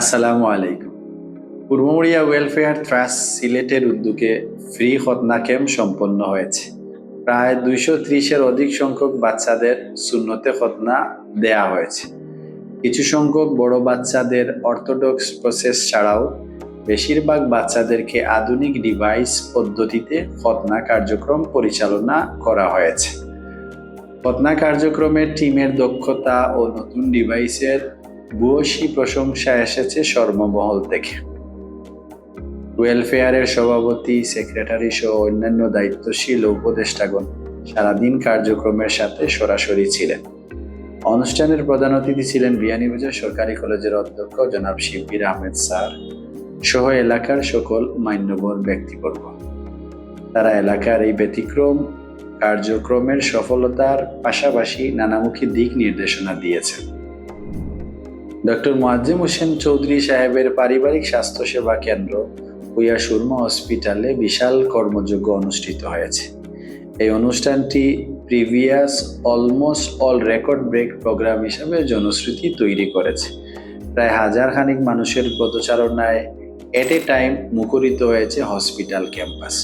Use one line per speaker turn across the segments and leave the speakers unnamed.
আসসালামু আলাইকুম। পূর্বমরিয়া welfare trust সিলেটের উদ্যোগে ফ্রি খতনা ক্যাম্প সম্পন্ন হয়েছে। প্রায় দুইশো ত্রিশের অধিক সংখ্যক বাচ্চাদের শূন্যতে খতনা দেয়া হয়েছে। কিছু সংখ্যক বড় বাচ্চাদের অর্থোডক্স প্রসেস ছাড়াও বেশিরভাগ বাচ্চাদেরকে আধুনিক ডিভাইস পদ্ধতিতে খতনা কার্যক্রম পরিচালনা করা হয়েছে। খতনা কার্যক্রমের টিমের দক্ষতা ও নতুন ডিভাইসের ভূয়সী প্রশংসা এসেছে সর্বমহল থেকে। ওয়েলফেয়ারের সভাপতি, সেক্রেটারি সহ অন্যান্য দায়িত্বশীল উপদেষ্টাগণ সারাদিন কার্যক্রমের সাথে সরাসরি ছিলেন। অনুষ্ঠানের প্রধান অতিথি ছিলেন বিয়ানীবাজার সরকারি কলেজের অধ্যক্ষ জনাব শিবির আহমেদ স্যার সহ এলাকার সকল মান্যবর ব্যক্তিবর্গ। তারা এলাকার এই ব্যতিক্রম কার্যক্রমের সফলতার পাশাপাশি নানামুখী দিক নির্দেশনা দিয়েছেন। ডক্টর মোয়াজ্জেম হোসেন চৌধুরী সাহেবের পারিবারিক স্বাস্থ্যসেবা কেন্দ্র উইয়া সুরমা হসপিটালে বিশাল কর্মযজ্ঞ অনুষ্ঠিত হয়েছে। এই অনুষ্ঠানটি previous almost all record break program হিসাবে জনশ্রুতি তৈরি করেছে। প্রায় হাজার খানিক মানুষের পদচারণায় এট এ টাইম মুখরিত হয়েছে হসপিটাল ক্যাম্পাস।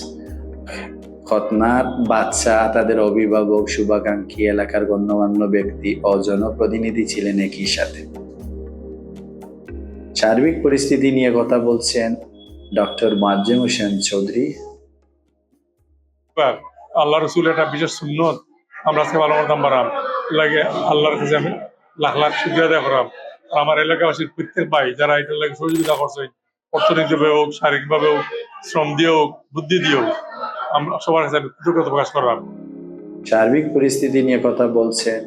খতনার বাচ্চা তাদের অভিভাবক, শুভাকাঙ্ক্ষী, এলাকার গণ্যমান্য ব্যক্তি ও জনপ্রতিনিধি ছিলেন একই সাথে। সার্বিক পরিস্থিতি নিয়ে কথা বলছেন ডক্টর মোয়াজ্জেম হোসেন চৌধুরী।
আল্লাহ রসুল একটা বিশেষ সুন্নত আমরা আজকে ভালো মতাম পারাম লাগে আল্লাহর কাছে আমি লাখ লাখ শুক্রিয়া দেওয়া করাম আমার এলাকাবাসীর প্রত্যেক ভাই যারা এটার লাগে সহযোগিতা করছে অর্থনৈতিকভাবে হোক শারীরিকভাবে হোক শ্রম দিয়ে হোক বুদ্ধি দিয়ে হোক আমরা সবার কাছে আমি কৃতজ্ঞতা প্রকাশ করলাম।
সার্বিক পরিস্থিতি নিয়ে কথা বলছেন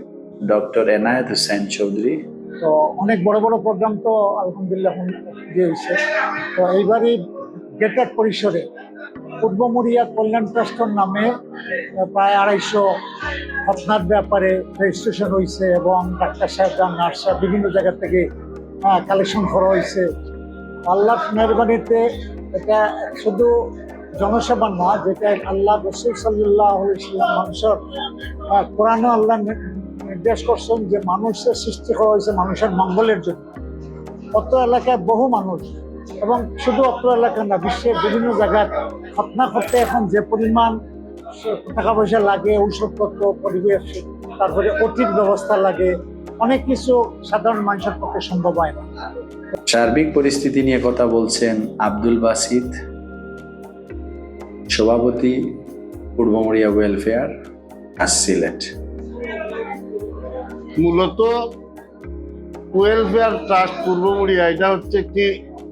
ডক্টর এনায়েত হোসেন চৌধুরী।
তো অনেক বড় বড় প্রোগ্রাম তো আলহামদুলিল্লাহ দিয়ে হয়েছে তো এইবারই গেটেড পরিসরে পূর্বমরিয়া কল্যাণ ট্রাস্টর নামে প্রায় আড়াইশো ঘটনার ব্যাপারে রেজিস্ট্রেশন হয়েছে এবং ডাক্তার সাহেবরা নার্সরা বিভিন্ন জায়গা থেকে কালেকশন করা হয়েছে আল্লাহ মেহরবানিতে এটা শুধু জনসেবা না, যেটা আল্লাহ রসুল সাল্লাহ মানুষের কোরআনে আল্লাহ নির্দেশ করছেন যে মানুষের সৃষ্টি করা হয়েছে মানুষের মঙ্গলের জন্য। অত্র এলাকায় বহু মানুষ এবং শুধু অত্র এলাকা না, বিশ্বের বিভিন্ন জায়গায় খতনা করতে এখন যে পরিমাণ টাকা পয়সা লাগে, ঔষধপত্র, পরিবেশ, তারপরে অতির ব্যবস্থা লাগে, অনেক কিছু সাধারণ মানুষের পক্ষে সম্ভব হয় না।
সার্বিক পরিস্থিতি নিয়ে কথা বলছেন আব্দুল বাসিদ, সভাপতি পূর্বমরিয়া ওয়েলফেয়ার, আর সিলেট।
মূলত ওয়েলফেয়ার ট্রাস্ট পূর্বমুড়িয়া এটা হচ্ছে একটি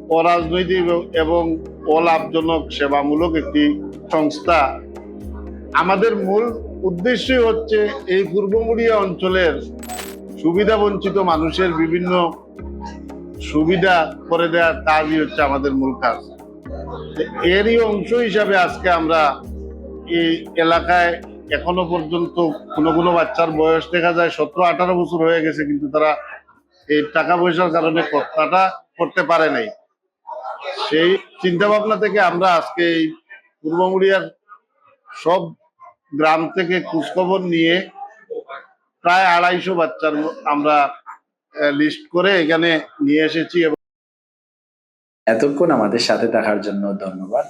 অরাজনৈতিক এবং অলাভজনক সেবামূলক একটি সংস্থা। আমাদের মূল উদ্দেশ্যই হচ্ছে এই পূর্বমুড়িয়া অঞ্চলের সুবিধা বঞ্চিত মানুষের বিভিন্ন সুবিধা করে দেওয়ার কাজই হচ্ছে আমাদের মূল কাজ। এরই অংশ হিসাবে আজকে আমরা এই এলাকায় এখনও পর্যন্ত কোনো কোনো বাচ্চার বয়স দেখা যায় সতেরো, আঠারো বছর হয়ে গেছে, কিন্তু তারা এই টাকা পয়সার কারণে কথাটা করতে পারে নাই। সেই চিন্তা ভাবনা থেকে আমরা আজকে এই পূর্বমুড়িয়ার সব গ্রাম থেকে খোঁজখবর নিয়ে প্রায় আড়াইশো বাচ্চার আমরা লিস্ট করে এখানে নিয়ে এসেছি এবং
এতক্ষণ আমাদের সাথে থাকার জন্য ধন্যবাদ।